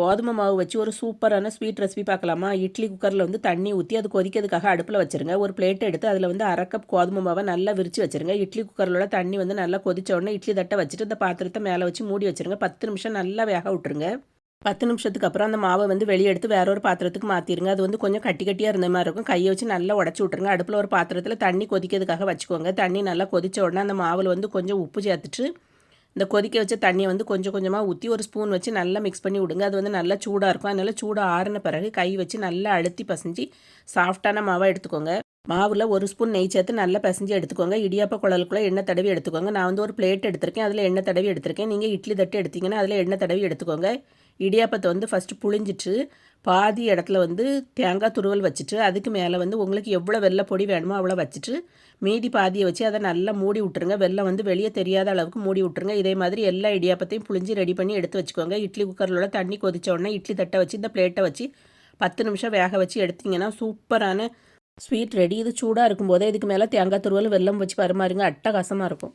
கோதுமை மாவு வச்சு ஒரு சூப்பரான ஸ்வீட் ரெசிபி பார்க்கலாமா? இட்லி குக்கரில் வந்து தண்ணி ஊற்றி அது கொதிக்கிறதுக்காக அடுப்பில் வச்சுருங்க. ஒரு பிளேட் எடுத்து அதில் வந்து அரை கப் கோதுமை மாவை நல்லா விரித்து வச்சுருங்க. இட்லி குக்கரில் தண்ணி வந்து நல்லா கொதிச்ச உடனே இட்லி தட்டை வச்சுட்டு இந்த பாத்திரத்தை மேலே வச்சு மூடி வச்சுருங்க. பத்து நிமிஷம் நல்லா வேக விட்டுருங்க. பத்து நிமிஷத்துக்கு அப்புறம் அந்த மாவை வந்து வெளியே எடுத்து வேற ஒரு பாத்திரத்துக்கு மாற்றிடுங்க அது வந்து கொஞ்சம் கட்டி கட்டியாக இருந்த மாதிரி இருக்கும். கையை வச்சு நல்லா உடச்சி விட்ருங்க அடுப்பில் ஒரு பாத்திரத்தில் தண்ணி கொதிக்கிறதுக்காக வச்சுக்கோங்க. தண்ணி நல்லா கொதிச்ச உடனே அந்த மாவில் வந்து கொஞ்சம் உப்பு சேர்த்துட்டு இந்த கொதிக்க வச்ச தண்ணியை வந்து கொஞ்சம் கொஞ்சமாக ஊற்றி ஒரு ஸ்பூன் வச்சு நல்லா மிக்ஸ் பண்ணி விடுங்க. அது வந்து நல்லா சூடாக இருக்கும். அதனால் சூடாக ஆறின பிறகு கை வச்சு நல்லா அழுத்தி பசைஞ்சு சாஃப்டான மாவாக எடுத்துக்கோங்க. மாவில் ஒரு ஸ்பூன் நெய் சேர்த்து நல்லா பிசைஞ்சு எடுத்துக்கோங்க. இடியாப்ப குழலுக்குள்ளே எண்ணெய் தடவி எடுத்துக்கோங்க. நான் வந்து ஒரு பிளேட் எடுத்திருக்கேன். அதில் எண்ணெய் தடவி எடுத்திருக்கேன். நீங்கள் இட்லி தட்டு எடுத்திங்கன்னா அதில் எண்ணெய் தடவி எடுத்துக்கோங்க. இடியாப்பத்தை வந்து ஃபஸ்ட்டு புழிஞ்சிட்டு பாதி இடத்துல வந்து தேங்காய் துருவல் வச்சுட்டு அதுக்கு மேலே வந்து உங்களுக்கு எவ்வளோ வெள்ளை பொடி வேணுமோ அவ்வளோ வச்சுட்டு மீதி பாதியை வச்சு அதை நல்லா மூடி விட்டுருங்க. வெள்ளம் வந்து வெளியே தெரியாத அளவுக்கு மூடி விட்டுருங்க. இதே மாதிரி எல்லா இடியாப்பத்தையும் புழிஞ்சு ரெடி பண்ணி எடுத்து வச்சுக்கோங்க. இட்லி குக்கரில் தண்ணி கொதிச்ச உடனே இட்லி தட்டை வச்சு இந்த பிளேட்டை வச்சு பத்து நிமிஷம் வேக வச்சு எடுத்திங்கன்னா சூப்பரான ஸ்வீட் ரெடி இது சூடாக இருக்கும்போதே இதுக்கு மேலே தேங்காய் துருவல் வெல்லம் வச்சு பரிமாறுங்க அட்டகாசமாக இருக்கும்.